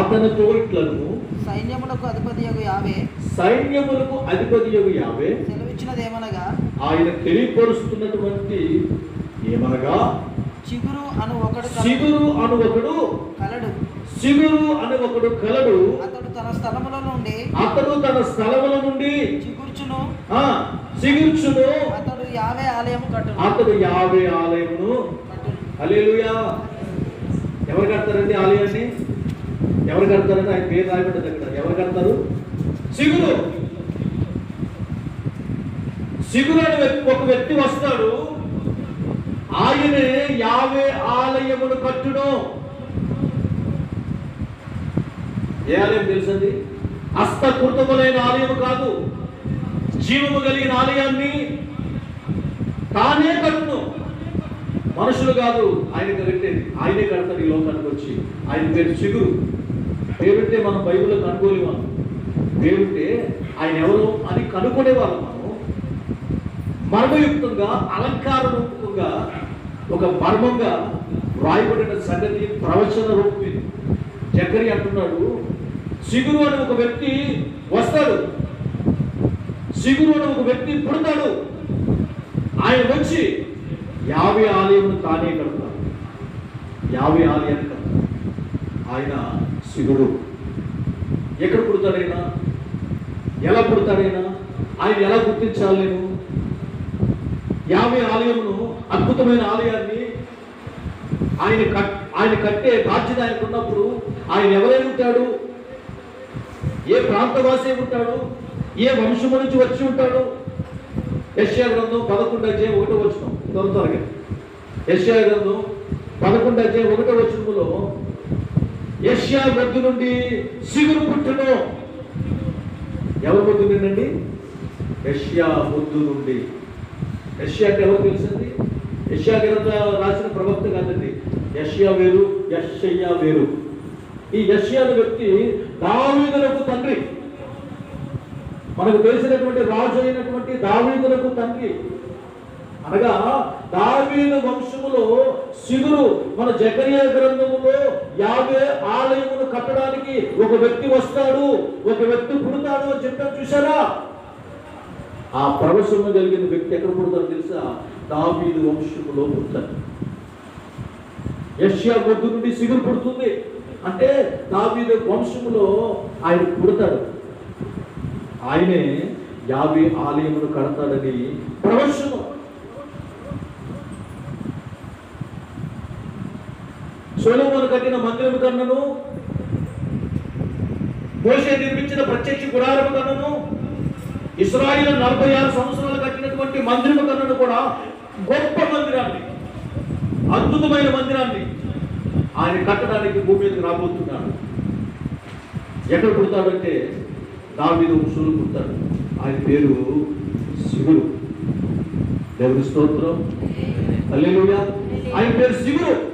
అతనితో ఇట్లను సైన్యములకు అధిపతి యావే. సైన్యములకు అధిపతి యావే. సెలవిచ్చినదేమనగా ఆయన తెలియపరుస్తున్నటువంటి ఏమనగా? చిగురు అను ఒకడు కలడు. సిగురు అను ఒకడు కలడు. సిగురు అను ఒకడు కలడు. అతడు తన స్థలముల నుండి అతడు తన స్థలముల నుండి చిగుర్చును. ఆ సిగుర్చును అతడు యావే ఆలయము కట్టును. అతడు యాభై ఆలయమును అలేలుయా ఎవరు కడతారండి ఆలయాన్ని? ఎవరు కడతారండి ఆయన పేరు రాయబడ్డది అక్కడ. ఎవరు కడతారు? సిగురు. సిగురు అని వ్యక్తి ఒక వ్యక్తి వస్తాడు. ఆయనే యావే ఆలయమును కట్టును. ఏ ఆలయం తెలుసండి? హస్తకృతములైన ఆలయము కాదు. జీవము కలిగిన ఆలయాన్ని తానే కట్టును. మనుషులు కాదు ఆయన కట్టేది. ఆయనే కడతాడు ఈ లోకానికి వచ్చి. ఆయన పేరు చిగురు పేరుంటే మనం బైబిల్లో కనుగోలేము మనం పేరుంటే ఆయన ఎవరు అని కనుక్కునేవాళ్ళం మనం. మర్మయుక్తంగా అలంకార రూపంగా ఒక మర్మంగా వ్రాయబడిన సంగతి ప్రవచన రూపం చక్కరి అంటున్నాడు సిగురు అని ఒక వ్యక్తి వస్తాడు. సిగురు అని ఒక వ్యక్తి పుడతాడు. ఆయన వచ్చి యాభై ఆలయం తానే కడతాడు. యాభై ఆలయాన్ని కడతాడు. ఆయన శివుడు ఎక్కడ పుడతాడైనా? ఎలా పుడతాడైనా? ఆయన ఎలా గుర్తించాలి నేను? యాభై ఆలయమును అద్భుతమైన ఆలయాన్ని ఆయన కట్ ఆయన కట్టే బాధ్యత ఆయనకు ఉన్నప్పుడు ఆయన ఎవరై ఉంటాడు? ఏ ప్రాంతవాసి ఉంటాడు? ఏ వంశము నుంచి వచ్చి ఉంటాడు? యశ్యా గ్రంథం పదకొండు అధ్యాయం ఒకటో వచ్చిన త్వర త్వరగా. యశ్యా గ్రంథం పదకొండు అధ్యాయం ఒకటో వచ్చినములో ఏషియా వద్దు నుండి సిగురు పుట్టును. ఎవరి వద్దు నుండి ఏషియా ముద్దు నుండి. యష్యాకి ఎవరు తెలిసింది యశ్యా గ్రంథ రాసిన ప్రవక్త కాదండి. యష్యా వేరు యశ్యయ్య వేరు. ఈ యష్యా వ్యక్తి దావీదులకు తండ్రి. మనకు తెలిసినటువంటి రాజు అయినటువంటి దావీదులకు తండ్రి. అనగా దావీదు వంశములో సిగురు మన జకరియా గ్రంథములో యాభై ఆలయమును కట్టడానికి ఒక వ్యక్తి వస్తాడు ఒక వ్యక్తి పుడతాడు అని చెప్పారు చూసారా ఆ ప్రవశము జరిగిన వ్యక్తి ఎక్కడ పుడతాడు తెలుసా? దావీదు వంశములో పుడతాడు. యష్యా గొడ్డు నుండి సిగురు పుడుతుంది. అంటే దావీదు వంశములో ఆయన పుడతాడు. ఆయనే యాభై ఆలయమును కడతాడని ప్రవచనం సొలొమోను కట్టిన మందిరం కన్నను మోసే నిర్మించిన ప్రత్యక్ష గుడారము కన్నను ఇస్రాయిల్ నలభై ఆరు సంవత్సరాలు కట్టినటువంటి మందిరం కన్నను కూడా గొప్ప మందిరాన్ని అద్భుతమైన మందిరాన్ని ఆయన కట్టడానికి భూమి మీదకి రాబోతున్నాడు. ఎక్కడ పుడతాడంటే దావీదు వంశంలో పుడతాడు. ఆయన పేరు శివుడు దేవుని స్తోత్రం. ఆయన పేరు శివుడు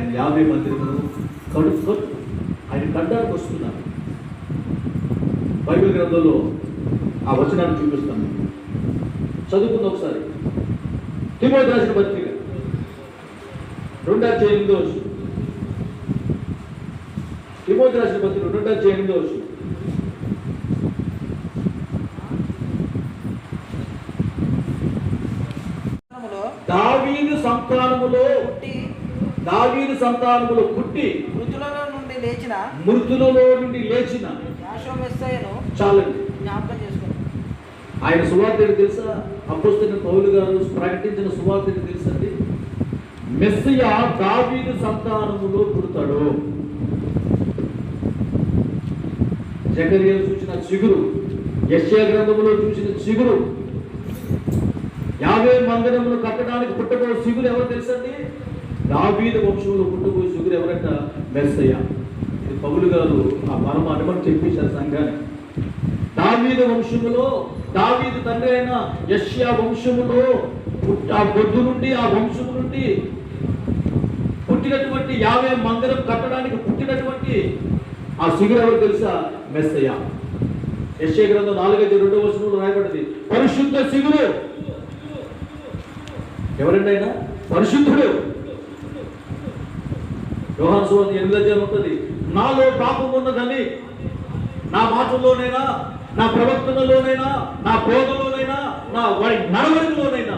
ఆయన యాభై మందిరమును కడుపు ఆయన కట్టడానికి వస్తున్నారు. బైబిల్ గ్రంథంలో ఆ వచనాన్ని చూపిస్తాను. చదువుకుంది ఒకసారి. తిమోతి రాసిన పత్రిక. రెండు అధ్యాయం ఎనిమిదో వచ్చు తిమోతి రాసిన పత్రిక రెండు వచ్చు సంతానములో దావీదు సంతానములో దావీదు సంతానములో పుట్టి మృతులలో నుండి లేచిన మృతులలో నుండి లేచిన చాలండి. జ్ఞాపకం ఆయన సువార్తని తెలుసా? అపోస్తున్న పౌలు గారు ప్రకటించిన సువార్తని తెలుసండి మెస్సయ దావీదు సంతానములో పుడతాడు. జకరియలు చూసిన చిగురు యశ్యా గ్రంథములో చూసిన చిగురు యాభై మందిరములు కట్టడానికి పుట్టబో సిగురు ఎవరు తెలుసండి దావీద వంశంలో పుట్టుకు సిగురు ఎవరంట? మెస్సయ్య. ఇది పౌలు గారు ఆ పరమ అనుమతి చెప్పేశారు సంఘానికి. దావీద వంశములో దావీద తండ్రి అయిన యష్యా వంశములో ఆ బొద్దు నుండి ఆ వంశము నుండి పుట్టినటువంటి యాభై మందిరం కట్టడానికి పుట్టినటువంటి ఆ సిగురు ఎవరు తెలుసా? మెస్సయ్య. యశ్య గ్రంథం నాలుగైదు రెండో వచనంలో రాయబడింది పరిశుద్ధ సిగురు ఎవరండి ఆయన? పరిశుద్ధుడు. యోహాన్ సువార్త ఎనిమిది అధ్యాయం ఉంటుంది నాలో పాపం ఉన్నదని నా మాటల్లోనైనా నా ప్రవర్తనలోనైనా నా బోధలోనైనా నా వాడి నడవడికలోనైనా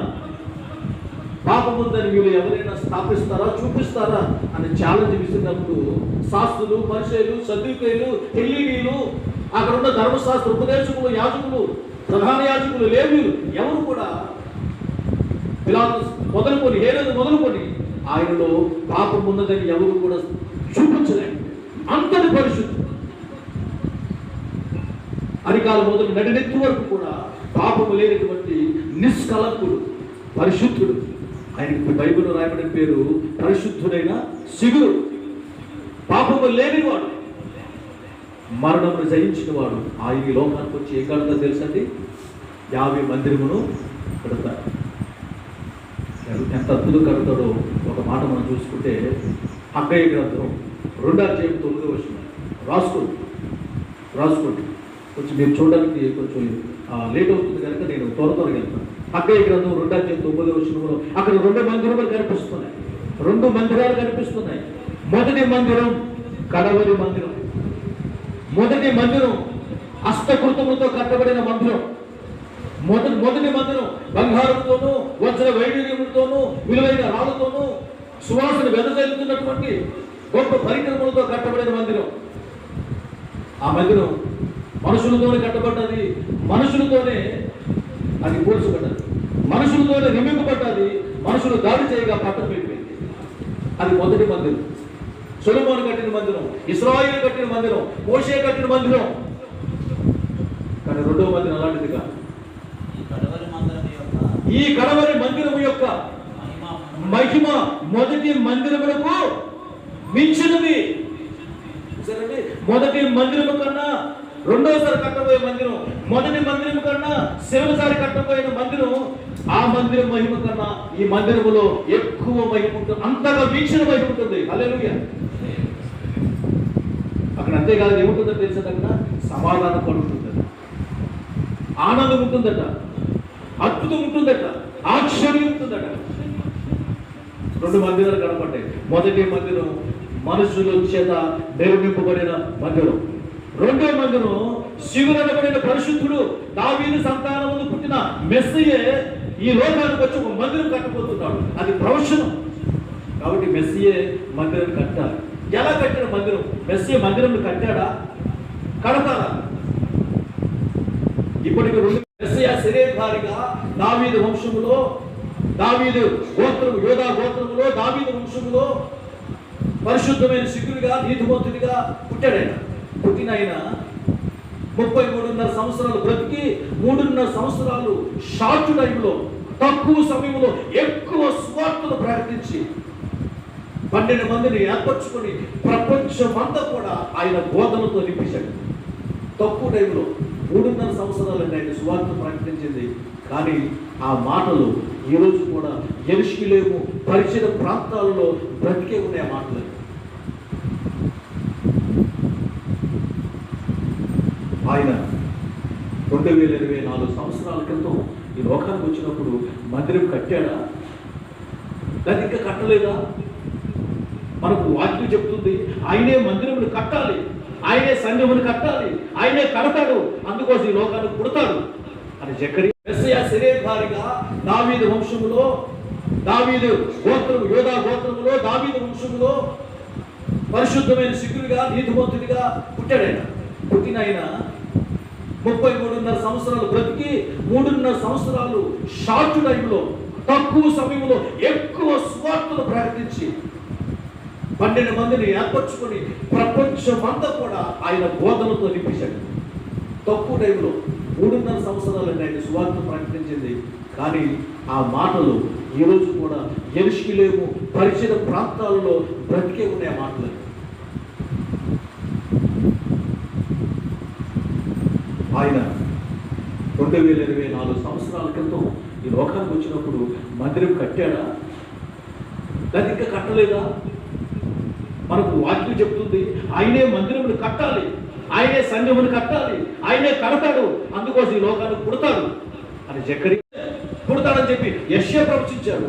పాపం ఉందని మీరు ఎవరైనా స్థాపిస్తారా చూపిస్తారా అని ఛాలెంజ్ విసిరినప్పుడు శాస్త్రులు పరిచయులు సద్వికయులు ఎల్ఈడీలు అక్కడ ఉన్న ధర్మశాస్త్ర ఉపదేశకులు యాజకులు ప్రధాన యాజకులు లేవీలు ఎవరు కూడా ఇలా మొదలుకొని హేరోదు మొదలుకొని ఆయనలో పాపం ఉన్నదని ఎవరు కూడా చూపించలేదు అంతటి పరిశుద్ధి అరికాల మొదలు నడినెత్తు వరకు కూడా పాపము లేనటువంటి నిష్కలంకుడు పరిశుద్ధుడు ఆయనకి బైబిల్ రాయబడిన పేరు పరిశుద్ధుడైన శిగురు పాపము లేనివాడు మరణమును జయించిన వాడు ఆయన ఈ లోకానికి వచ్చి ఏం కడతా తెలుసండి యాభై మందిరమును ఎంత అద్భుతం కడతాడో ఒక మాట మనం చూసుకుంటే అక్కయ్య గ్రంథం రెండో చేపు తొమ్మిది వచ్చిన రాసుకోండి. రాసుకోండి. కొంచెం మీరు చూడడానికి కొంచెం లేట్ అవుతుంది కనుక నేను త్వర త్వరగా వెళ్తాను. అక్కయ్య గ్రంథం రెండో చేపు తొమ్మిది వచ్చిన అక్కడ రెండు మందిరాలు కనిపిస్తున్నాయి. రెండు మందిరాలు కనిపిస్తున్నాయి. మొదటి మందిరం కడవరి మందిరం. మొదటి మందిరం హస్తకృతములతో కట్టబడిన మందిరం. మొదటి మొదటి మందిరం బంగారంతోనూ వచ్చిన వైడూర్యములతోనూ విలువైన రాళ్ళతోనూ సువాసన వెదజల్లుతున్నటువంటి గొప్ప పరికరములతో కట్టబడిన మందిరం. ఆ మందిరం మనుషులతోనే కట్టబడ్డది మనుషులతోనే అది కూల్చబడ్డది మనుషులతోనే నిమ్మింపబడ్డది మనుషులు దాడి చేయగా పట్టం పెట్టింది అది మొదటి మందిరం. సొలమోను కట్టిన మందిరం ఇస్రాయిల్ కట్టిన మందిరం మోషే కట్టిన మందిరం. కానీ రెండవ మందిరం అలాంటిది కాదు ఈ కడవరి మందిరం యొక్క ఈ కడవరి మందిరం యొక్క మహిమ మొదటి మందిరములకు మించినది. మొదటి మందిరము కన్నా రెండోసారి కట్టబోయే మందిరం మొదటి మందిరం కన్నా శివసారి కట్టబోయిన మందిరం ఆ మందిరం మహిమ కన్నా ఈ మందిరములో ఎక్కువ మహిమ ఉంటుంది. అంతగా వీక్షణ మహిమ ఉంటుంది. హల్లెలూయా. అక్కడ అంతేకాదు ఏముంటుందో తెలిసేది సమాధానం కలుగుతుందట ఆనందం ఉంటుందట. అద్భుతం ఉంటుందట ఆశ్చర్యం ఉంటుందట రెండు మందిరాలు కనపడ్డాయి. మొదటి మందిరం మనుషుల చేత నిర్మింపబడిన మందిరం. రెండో మందిరం శివురనబడిన పరిశుద్ధుడు సంతానం సంతానమును పుట్టిన మెస్సయే ఈ లోకానికి వచ్చి ఒక మందిరం కట్టబోతున్నాడు. అది ప్రవచనం. కాబట్టి మెస్సియే మందిరం కట్టాలి. ఎలా కట్టిన మందిరం? మెస్సియే మందిరం కట్టాడా? కడతారా ఇప్పటికి రెండు శరీరధారిగా దావీదు వంశములో దావీదు గోత్రము యోధా గోత్రములో దావీదు వంశములో పరిశుద్ధమైన శిఖుడిగా నీతిమంతుడిగా పుట్టాడు ఆయన పుట్టిన ఆయన ముప్పై మూడున్నర సంవత్సరాలు బ్రతికి మూడున్నర సంవత్సరాలు షార్ట్ టైంలో తక్కువ సమయంలో ఎక్కువ స్వార్థను ప్రకటించి పన్నెండు మందిని ఏర్పరచుకొని ప్రపంచమంతా కూడా ఆయన బోధనతో నింపించాడు. తక్కువ టైంలో మూడున్నర సంవత్సరాలు ఆయన సువార్త ప్రకటించింది. కానీ ఆ మాటలు ఈరోజు రోజు కూడా ఎరుషులేము పరిచయ ప్రాంతాల్లో బ్రతికే ఉన్నాయి ఆ మాటలు. ఆయన రెండు వేల ఇరవై నాలుగు సంవత్సరాల క్రితం ఈ లోకానికి వచ్చినప్పుడు మందిరం కట్టాడా? దాన్ని ఇంకా కట్టలేదా? మనకు వాక్యం చెప్తుంది ఆయనే మందిరం కట్టాలి. ఆయనే సంఘమును కట్టాలి ఆయనే కడతాడు అందుకోసం ఈ లోకానికి పుడతాడు. అని జకరి శరీరధారిగా దావీదు వంశములో దావీదు గోత్రము యోధా గోత్రములో దావీదు వంశములో పరిశుద్ధమైన శిఖుడిగా నీతిమంతుడిగా పుట్టాడు పుట్టిన ఆయన ముప్పై మూడున్నర సంవత్సరాలు బ్రతికి మూడున్నర సంవత్సరాలు షార్ట్ టైంలో తక్కువ సమయంలో ఎక్కువ స్వార్థను ప్రకటించి పన్నెండు మందిని ఏర్పరచుకొని ప్రపంచమంతా కూడా ఆయన బోధనతో నింపించాడు. తక్కువ టైంలో మూడున్నర సంవత్సరాలండి ఆయన సువార్త ప్రకటించింది. కానీ ఆ మాటలు ఈరోజు రోజు కూడా ఎరుషులేము పరిచయ ప్రాంతాలలో బ్రతికే ఉన్నాయి మాటలు. ఆయన రెండు వేల ఇరవై నాలుగు సంవత్సరాల క్రితం ఈ లోకానికి వచ్చినప్పుడు మందిరం కట్టాడా? దాన్ని ఇంకా కట్టలేదా? మనకు వాక్యం చెప్తుంది. ఆయనే మందిరములు కట్టాలి. ఆయనే సంఘమును కట్టాలి. ఆయనే కడతాడు. అందుకోసం ఈ లోకానికి పుడతాడు. అని జక్కరి పుడతాడని చెప్పి యశ్య ప్రవచించాడు.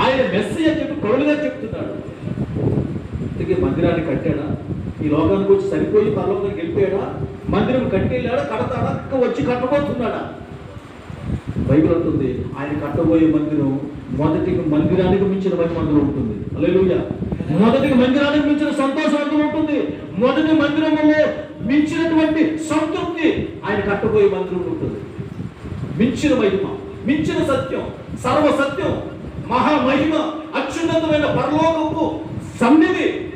ఆయన మెస్సీ అని చెప్పి పౌలు చెప్తున్నాడు. అందుకే మందిరాన్ని కట్టాడా? ఈ లోకానికి వచ్చి సరిపోయి పరలోకానికి వెళ్ళిపోయాడా? మందిరం కట్టేళ్ళాడా? కడతాడా? ఇంకా వచ్చి కట్టబోతున్నాడా? బైబిల్ అంటుంది ఆయన కట్టబోయే మందిరం మొదటి మందిరానికి మించిన మహిమ మందిరం ఉంటుంది. అల్లెలుయ్య మొదటి మందిరానికి మించిన సంతోషం ఉంటుంది. మొదటి మందిరంలో మించినటువంటి సంతృప్తి ఆయన కట్టబోయే మందిరం ఉంటుంది. మించిన మహిమ మించిన సత్యం సర్వ సత్యం మహా మహిమ అత్యున్నతమైన పరలోకపు సన్నిధి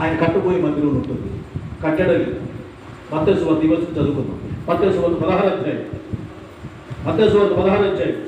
ఆయన కట్టబోయే మందిరం ఉంటుంది. కట్టడం మత్స్యవార్త దివసం చదువుకుందాం. మత్స్యవార్త పదహారు అధ్యాయం. మత్స్యవార్త పదహారు అధ్యాయం.